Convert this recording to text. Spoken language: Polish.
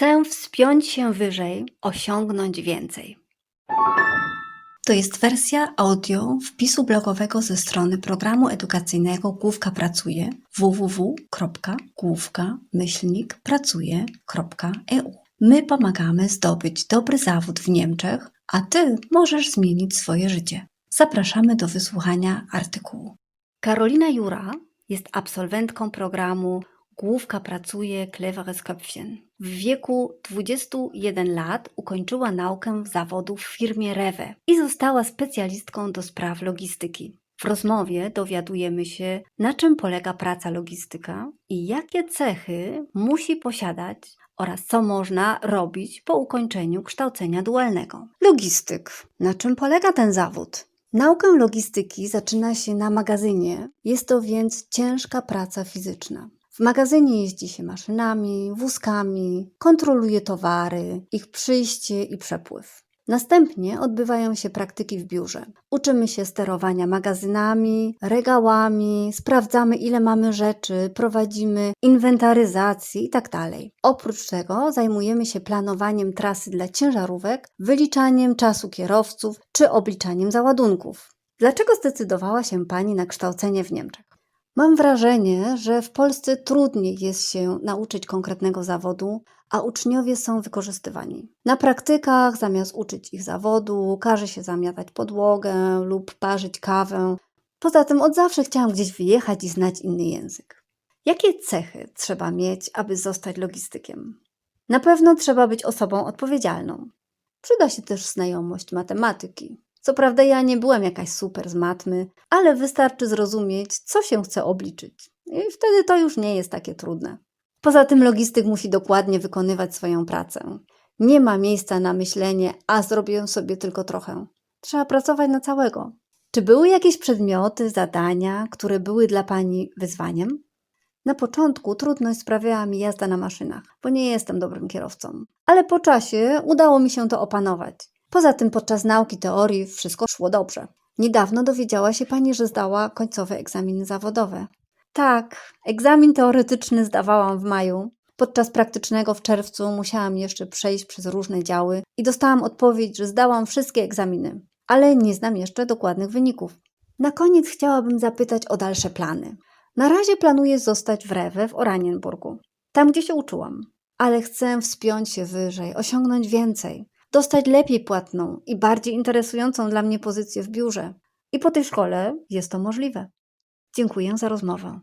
Chcę wspiąć się wyżej, osiągnąć więcej. To jest wersja audio wpisu blogowego ze strony programu edukacyjnego Główka Pracuje www.główka-pracuje.eu. My pomagamy zdobyć dobry zawód w Niemczech, a Ty możesz zmienić swoje życie. Zapraszamy do wysłuchania artykułu. Karolina Jura jest absolwentką programu Główka pracuje Cleveres Köpfchen. W wieku 21 lat ukończyła naukę zawodu w firmie Rewe i została specjalistką do spraw logistyki. W rozmowie dowiadujemy się, na czym polega praca logistyka i jakie cechy musi posiadać oraz co można robić po ukończeniu kształcenia dualnego. Logistyk. Na czym polega ten zawód? Naukę logistyki zaczyna się na magazynie, jest to więc ciężka praca fizyczna. W magazynie jeździ się maszynami, wózkami, kontroluje towary, ich przyjście i przepływ. Następnie odbywają się praktyki w biurze. Uczymy się sterowania magazynami, regałami, sprawdzamy ile mamy rzeczy, prowadzimy inwentaryzację itd. Oprócz tego zajmujemy się planowaniem trasy dla ciężarówek, wyliczaniem czasu kierowców czy obliczaniem załadunków. Dlaczego zdecydowała się Pani na kształcenie w Niemczech? Mam wrażenie, że w Polsce trudniej jest się nauczyć konkretnego zawodu, a uczniowie są wykorzystywani. Na praktykach zamiast uczyć ich zawodu, każe się zamiatać podłogę lub parzyć kawę. Poza tym od zawsze chciałam gdzieś wyjechać i znać inny język. Jakie cechy trzeba mieć, aby zostać logistykiem? Na pewno trzeba być osobą odpowiedzialną. Przyda się też znajomość matematyki. Co prawda ja nie byłem jakaś super z matmy, ale wystarczy zrozumieć, co się chce obliczyć. I wtedy to już nie jest takie trudne. Poza tym logistyk musi dokładnie wykonywać swoją pracę. Nie ma miejsca na myślenie, a zrobię sobie tylko trochę. Trzeba pracować na całego. Czy były jakieś przedmioty, zadania, które były dla Pani wyzwaniem? Na początku trudność sprawiała mi jazda na maszynach, bo nie jestem dobrym kierowcą. Ale po czasie udało mi się to opanować. Poza tym podczas nauki teorii wszystko szło dobrze. Niedawno dowiedziała się Pani, że zdała końcowe egzaminy zawodowe. Tak, egzamin teoretyczny zdawałam w maju. Podczas praktycznego w czerwcu musiałam jeszcze przejść przez różne działy i dostałam odpowiedź, że zdałam wszystkie egzaminy, ale nie znam jeszcze dokładnych wyników. Na koniec chciałabym zapytać o dalsze plany. Na razie planuję zostać w Rewe w Oranienburgu, tam gdzie się uczyłam, ale chcę wspiąć się wyżej, osiągnąć więcej dostać lepiej płatną i bardziej interesującą dla mnie pozycję w biurze. I po tej szkole jest to możliwe. Dziękuję za rozmowę.